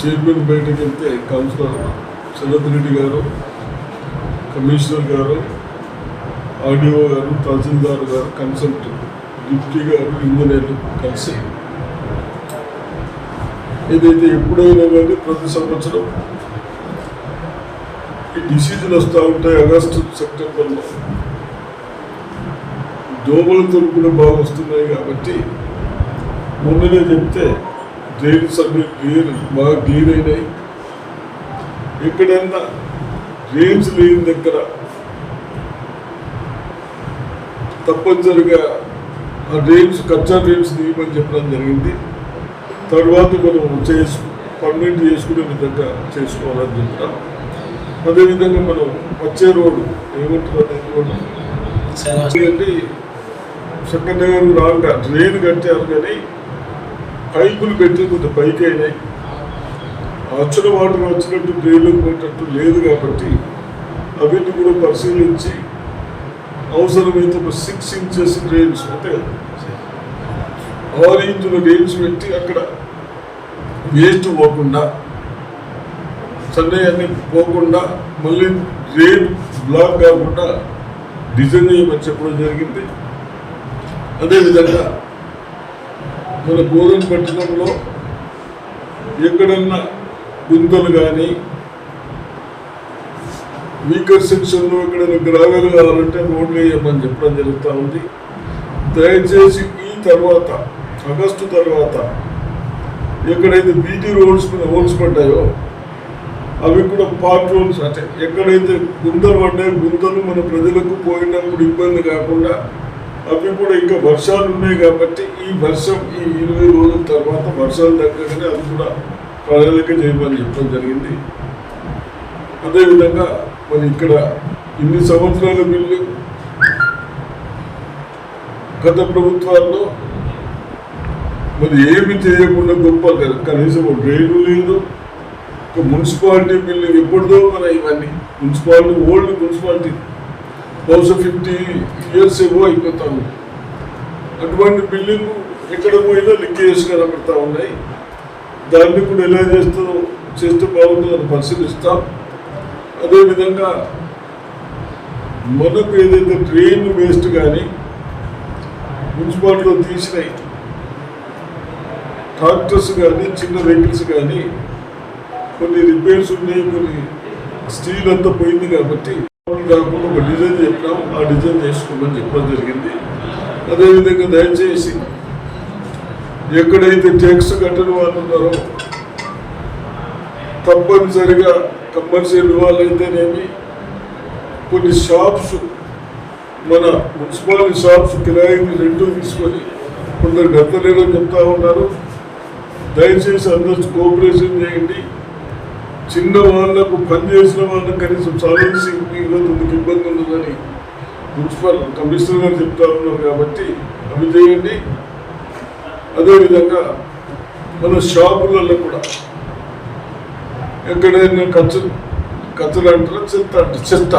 Chairman బయటకు వెళ్తే councillor Sarath Reddy గారు కమిషనర్ గారు ఆర్డీఓ గారు తహసీల్దార్ గారు కన్సల్ట్ డిప్యూటీ గారు ఇంజనీర్లు కలిసి. ఏదైతే ఎప్పుడైనా కానీ ప్రతి సంవత్సరం ఈ డిసీజులు వస్తూ ఉంటాయి ఆగస్టు సెప్టెంబర్లో. దోమలతో కూడా బాగా వస్తున్నాయి కాబట్టి మొన్ననే చెప్తే డ్రైన్స్ అన్ని క్లియర్ బాగా క్లియర్ అయినాయి ఎక్కడన్నా డ్రైన్స్ లేని దగ్గర తప్పనిసరిగా ఆ డ్రైన్స్ కచ్చా డ్రైన్స్ తీయమని చెప్పడం జరిగింది. తర్వాత మనం చేసు పర్మనెంట్ చేసుకునే విధంగా చేసుకోవాలని చెప్తాం అదేవిధంగా మనం వచ్చే రోడ్డు ఏమంటారు అదే? నగర్ రాగా డ్రైన్ కట్టారు కానీ పైపులు పెట్టి కొంత పైకి అయినాయి వచ్చిన వాటర్ వచ్చినట్టు డ్రైన్లకు పోయేటట్టు లేదు కాబట్టి అవన్నీ కూడా పరిశీలించి అవసరమైతే ఒక సిక్స్ ఇంచెస్ డ్రైన్స్ అంటే ఆరు ఇంచుల డ్రైన్స్ పెట్టి అక్కడ వేస్ట్ పోకుండా చెన్నై పోకుండా మళ్ళీ డ్రైన్ బ్లాక్ కాకుండా డిజైన్ చేయమని చెప్పడం జరిగింది. అదేవిధంగా మన గోధుమ పట్టణంలో ఎక్కడన్నా గుంతలు కానీ వీకర్ సెక్షన్లో ఎక్కడైనా గ్రావెల్ కావాలంటే రోడ్లు వేయమని చెప్పడం జరుగుతూ ఉంది. దయచేసి ఈ తర్వాత ఆగస్టు తర్వాత ఎక్కడైతే బీటీ రోడ్స్ మీద హోల్స్ పడ్డాయో అవి కూడా పార్ట్ రోడ్స్ అంటే ఎక్కడైతే గుంతలు పడ్డాయో గుంతలు మన ప్రజలకు పోయినప్పుడు ఇబ్బంది కాకుండా అవి కూడా ఇంకా వర్షాలు ఉన్నాయి కాబట్టి ఈ వర్షం ఈ ఇరవై రోజుల తర్వాత వర్షాలు తగ్గగానే అది కూడా ప్రణాళిక చేయమని చెప్పడం జరిగింది. అదేవిధంగా మరి ఇక్కడ ఇన్ని సంవత్సరాల బిల్లు గత ప్రభుత్వాల్లో మరి ఏమి చేయకుండా గొప్ప కనీసం ఒక డ్రైను లేదు ఒక మున్సిపాలిటీ బిల్డింగ్ ఎప్పుడుదో మన ఇవన్నీ. Municipality old municipality. బహుశా ఫిఫ్టీ ఇయర్స్ ఏవో అయిపోతా ఉంది అటువంటి బిల్డింగ్ ఎక్కడ పోయినా లింకేజ్ కనబడతా ఉన్నాయి. దాన్ని కూడా ఎలా చేస్తూ చేస్తే బాగుంటుందో అని పరిశీలిస్తాం. అదేవిధంగా మనకు ఏదైతే ట్రైన్ వేస్ట్ కానీ మున్సిపాలిటీలో తీసినాయి ట్రాక్టర్స్ కానీ చిన్న వెహికల్స్ కానీ కొన్ని రిపేర్స్ ఉన్నాయి కొన్ని స్టీల్ అంతా పోయింది కాబట్టి కాకుండా ఒక డిజైన్ చెప్పినాం. ఆ డిజైన్ చేసుకోమని చెప్పడం జరిగింది. అదేవిధంగా దయచేసి ఎక్కడైతే ట్యాక్స్ కట్టని వాళ్ళు ఉన్నారో తప్పనిసరిగా కంపల్సరీ వాళ్ళైతేనేమి కొన్ని షాప్స్ మన మున్సిపాలిటీ షాప్స్ కిరాయికి రెంట్ తీసుకొని కొందరు గతలేదని చెప్తా ఉన్నారు. దయచేసి అందరూ కోఆపరేషన్ చేయండి. చిన్న వాళ్ళకు పని చేసిన వాళ్ళకి కనీసం సాలరీస్ ఇవ్వదు ఇబ్బంది ఉండదని మున్సిపల్ కమిషనర్ గారు చెప్తా ఉన్నారు కాబట్టి అవి చేయండి. అదేవిధంగా మన షాపులలో కూడా ఎక్కడైనా ఖర్చు ఖర్చులు అంటారా చెత్త అంటే చెత్త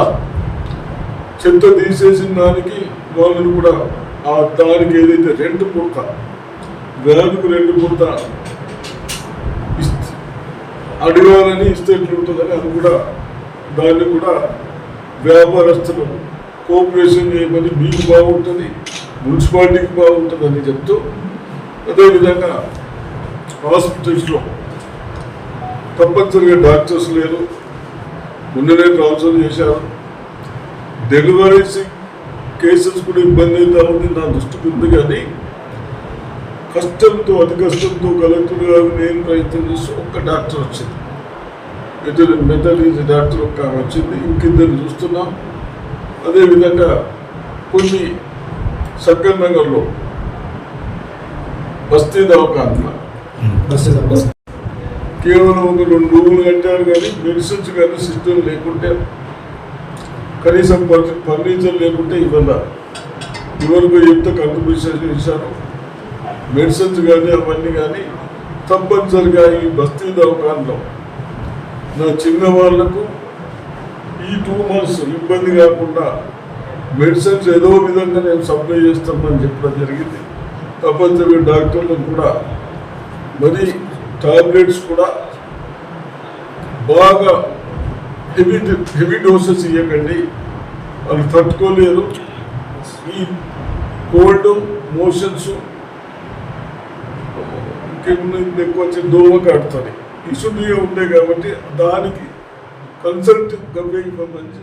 చెత్త తీసేసిన దానికి వాళ్ళని కూడా ఆ దానికి ఏదైతే రెంట్ పుడత వ్యాధికి రెండు పుడత అడగాలని ఇస్తే ఎట్లుంటుందని అది కూడా దాన్ని కూడా వ్యాపారస్తులు కోఆపరేషన్ చేయమని మీకు బాగుంటుంది మున్సిపాలిటీకి బాగుంటుంది అని చెప్తూ అదేవిధంగా హాస్పిటల్స్లో తప్పనిసరిగా డాక్టర్స్ లేరు. ముందునే ట్రాన్స్ఫర్ చేశారు. డెలివరీస్ కేసెస్ కూడా ఇబ్బంది అవుతా ఉంది నా దృష్టికి ఉంది కానీ కష్టంతో అతి కష్టంతో కలెక్టర్ గారు నేను ప్రయత్నం చేసి ఒక్క డాక్టర్ వచ్చింది. మెథడ్ మెథడీస్ డాక్టర్ ఒక ఆమె వచ్చింది. ఇంకిద్దరు చూస్తున్నాం. అదేవిధంగా కొన్ని సక్కర్ నగర్లో బస్తీ దవాఖాన? కేవలం ఒక రెండు రూములు కట్టారు కానీ మెడిసిన్స్ కానీ సిస్టమ్ లేకుంటే కనీసం ఫర్- ఫర్నిచర్ లేకుంటే ఇవ్వాల. ఇవరకు ఎంత కంట్రిబ్యూషన్ చేశారు మెడిసిన్స్ కానీ అవన్నీ కానీ తప్పనిసరిగా ఈ బస్తీ దవాఖానలో. నా చిన్న వాళ్ళకు ఈ టూ మంత్స్ ఇబ్బంది కాకుండా మెడిసిన్స్ ఏదో విధంగా నేను సప్లై చేస్తామని చెప్పడం జరిగింది. తప్పనిసరిగా డాక్టర్లు కూడా మరి టాబ్లెట్స్ కూడా బాగా హెవీ హెవీ డోసెస్ ఇవ్వకండి వాళ్ళు తట్టుకోలేరు. ఈ కోల్డ్ మోషన్స్ కింద ఎక్కువ వచ్చి దోమ కాడుతుంది ఇసుడిగా ఉండే కాబట్టి దానికి కన్సల్ట్ గవ్య ఇవ్వమని